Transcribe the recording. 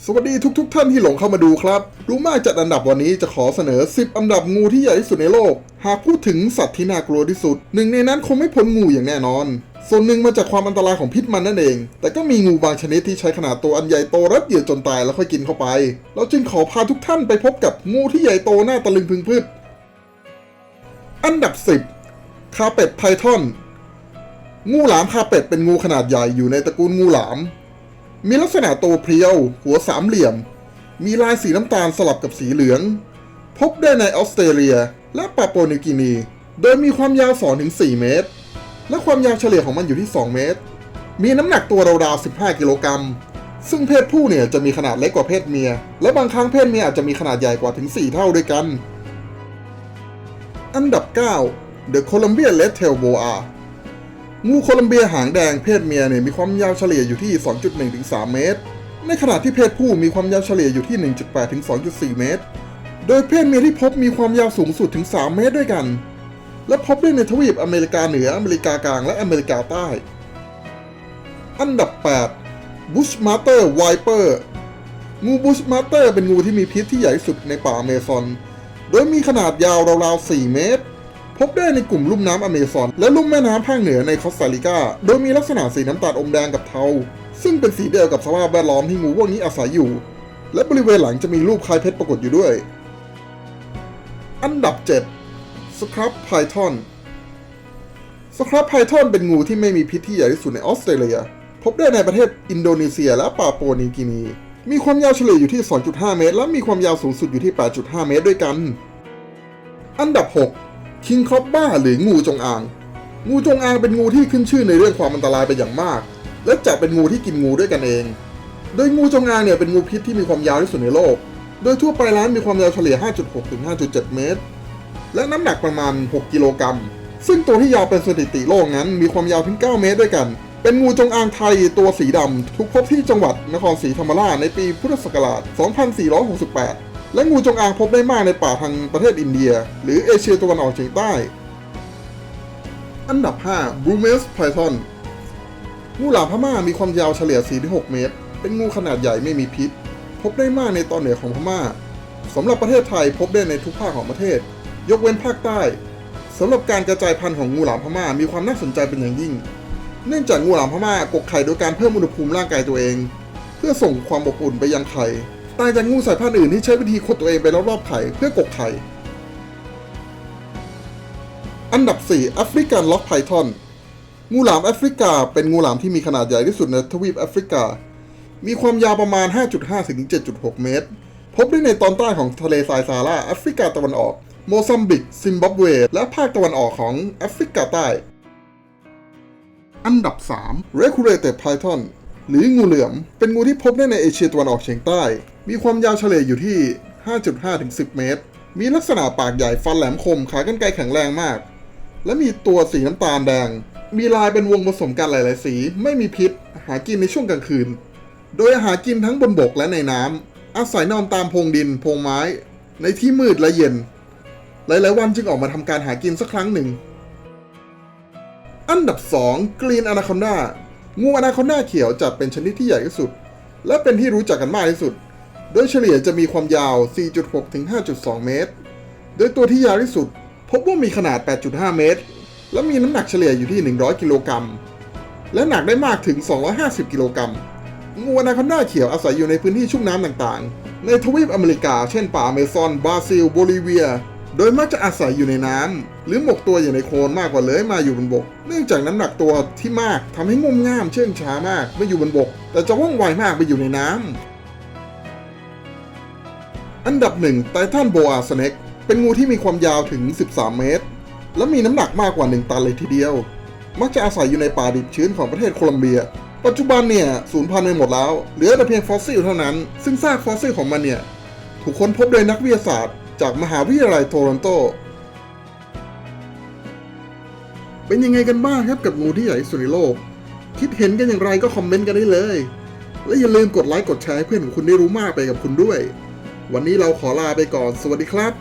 สวัสดีทุกๆทท่านที่หลงเข้ามาดูครับ รู้มากจัดอันดับวันนี้จะขอเสนอ 10 อันดับงูที่ใหญ่ที่สุดในโลก หากพูดถึงสัตว์ที่น่ากลัวที่สุด หนึ่งในนั้นคงไม่พ้นงูอย่างแน่นอน ส่วนหนึ่งมาจากความอันตรายของพิษมันนั่นเอง แต่ก็มีงูบางชนิดที่ใช้ขนาดตัวอันใหญ่โตรัดเหยื่อจนตายแล้วค่อยกินเข้าไป เราจึงขอพาทุกท่านไปพบกับงูที่ใหญ่โตหน้าตะลึงพึงพืชอันดับ 10 คาเป็ดไพทอน งูหลามคาเป็ดเป็นงูขนาดใหญ่อยู่ในตระกูลงูหลาม มีลักษณะตัวเพรียว หัวสามเหลี่ยม มีลายสีน้ำตาลสลับกับสีเหลือง พบได้ในออสเตรเลีย และปาปัวนิวกินี โดยมีความยาว 2-4 เมตร และความยาวเฉลี่ยของมันอยู่ที่ 2 เมตร มีน้ำหนักตัวราวๆ 15 กิโลกรัม ซึ่งเพศผู้เนี่ยจะมีขนาดเล็กกว่าเพศเมีย และบางครั้งเพศเมียอาจจะมีขนาดใหญ่กว่าถึง 4 เท่าด้วยกัน อันดับ 9 The Colombian Red Tail Boa งูโคลัมเบียหางแดงเพศเมียเนี่ยมีความยาวเฉลี่ยอยู่ที่ 2.1ถึง3เมตร ในขณะที่เพศผู้มีความยาวเฉลี่ยอยู่ที่ 1.8ถึง2.4 เมตร โดยเพศเมียที่พบมีความยาวสูงสุดถึง 3 เมตรด้วยกัน และพบได้ในทวีปอเมริกาเหนืออเมริกากลางและอเมริกาใต้ อันดับ 8 Bush Master Viper งูบุชมาสเตอร์เป็นงูที่มีพิษที่ใหญ่สุดในป่าเมซอน โดยมีขนาดยาวราวๆ 4 เมตร พบได้ในกลุ่มลุ่มน้ำอเมซอน และลุ่มแม่น้ำภาคเหนือในคอสตาริกา โดยมีลักษณะสีน้ำตาลอมแดงกับเทา ซึ่งเป็นสีเดียวกับสภาพแวดล้อมที่งูพวกนี้อาศัยอยู่ และบริเวณหลังจะมีรูปคล้ายเพชรปรากฏอยู่ด้วย อันดับ 7 สครับไพทอน สครับไพทอนเป็นงูที่ไม่มีพิษที่ใหญ่ที่สุดในออสเตรเลีย พบได้ในประเทศอินโดนีเซียและปาปัวนิวกินี มีความยาวเฉลี่ยอยู่ที่ 2.5 เมตร และมีความยาวสูงสุดอยู่ที่ 8.5 เมตรด้วยกัน อันดับ 6 คิงครอบบ้าหรืองูจงอาง งูจงอางเป็นงูที่ขึ้นชื่อในเรื่องความอันตรายเป็นอย่างมาก และจัดเป็นงูที่กินงูด้วยกันเอง โดยงูจงอางเนี่ยเป็นงูพิษที่มีความยาวที่สุดในโลก โดยทั่วไปแล้วมีความยาวเฉลี่ย 5.6ถึง5.7 เมตร และน้ำหนักประมาณ 6 กิโลกรัม ซึ่งตัวที่ยาวเป็นสถิติโลกนั้น มีความยาวถึง 9 เมตรด้วยกัน เป็นงูจงอางไทยตัวสีดำถูกพบที่จังหวัดนครศรีธรรมราชในปีพุทธศักราช 2468 และงูจงอางพบได้มากในป่าทางประเทศอินเดีย หรือเอเชียตะวันออกเฉียงใต้ อันดับ 5 b r u m e s Python งูหลามพม่ามีความยาวเฉลี่ย 4-6 เมตร เป็นงูขนาดใหญ่ไม่มีพิษ พบได้มากในตอนเหนือของพม่าสำหรับประเทศไทยพบได้ในทุกภาคของประเทศ ยกเว้นภาคใต้สำหรับการกระจายพันธุ์ของงูหลามพม่ามีความน่าสนใจเป็นอย่างยิ่ง เนื่องจากงูหลามพม่ากกไข่โดยการเพิ่มอุณหภูมิร่างกายตัวเอง เพื่อส่งความอบอุ่นไปยังไข่ ตางจากงูสายพันธุ์อื่นที่ใช้วิธีขดตัวเองไปรอบๆไข่เพื่อกกไข่ อันดับ 4 แอฟริกันล็อกไพทอน งูหลามแอฟริกา เป็นงูหลามที่มีขนาดใหญ่ที่สุดในทวีปแอฟริกา มีความยาวประมาณ 5.5 ถึง 7.6 เมตร พบได้ในตอนใต้ของทะเลทรายซาฮาราแอฟริกาตะวันออก โมซัมบิก ซิมบับเว และภาคตะวันออกของแอฟริกาใต้ อันดับ 3 Recurated Python หรืองูเหลือม เป็นงูที่พบได้ในเอเชียตะวันออกเฉียงใต้ มีความยาวเฉลี่ยอยู่ที่ 5.5ถึง10 เมตร มีลักษณะปากใหญ่ฟันแหลมคม ขากรรไกรแข็งแรงมาก และมีตัวสีน้ำตาลแดง มีลายเป็นวงผสมกันหลาย ๆ สี ไม่มีพิษ หากินในช่วงกลางคืน โดยหากินทั้งบนบกและในน้ำ อาศัยนอนตามพงดินพงไม้ ในที่มืดและเย็น หลาย ๆ วันจึงออกมาทำการหากินสักครั้งหนึ่ง อันดับ 2 กรีนอนาคอนดา งูอนาคอนดาเขียวจัดเป็นชนิดที่ใหญ่ที่สุด และเป็นที่รู้จักกันมากที่สุด โดยเฉลี่ยจะมีความยาว 4.6 ถึง 5.2 เมตร โดยตัวที่ยาวที่สุด พบว่ามีขนาด 8.5 เมตร และมีน้ำหนักเฉลี่ยอยู่ที่ 100 กิโลกรัม และหนักได้มากถึง 250 กิโลกรัม งูอนาคอนดาเขียวอาศัยอยู่ในพื้นที่ชุ่มน้ำต่างๆ ในทวีปอเมริกา เช่นป่าอเมซอน บราซิล โบลิเวีย โดยมักจะอาศัยอยู่ในน้ำหรือหมกตัวอยู่ในโคลนมากกว่าเลื้อยมาอยู่บนบก เนื่องจากน้ำหนักตัวที่มากทำให้งมง่ามเชื่องช้ามากเมื่อยู่บนบก แต่จะว่องไวมากไปอยู่ในน้ำอันดับหนึ่งไททันโบอาสเน็กเป็นงูที่มีความยาวถึง 13 เมตร และมีน้ำหนักมากกว่า 1 ตันเลยทีเดียว มักจะอาศัยอยู่ในป่าดิบชื้นของประเทศโคลัมเบีย ปัจจุบันเนี่ยสูญพันธุ์ไปหมดแล้ว เหลือแต่เพียงฟอสซิลเท่านั้น ซึ่งซากฟอสซิลของมันเนี่ยถูกค้นพบโดยนักวิทยาศาสตร์ จากมหาวิทยาลัยโทรอนโต เป็นยังไงกันบ้างครับกับงูที่ใหญ่สุดในโลก คิดเห็นกันอย่างไรก็คอมเมนต์กันได้เลย และอย่าลืมกดไลค์กดแชร์ให้เพื่อนของคุณได้รู้มากไปกับคุณด้วย วันนี้เราขอลาไปก่อน สวัสดีครับ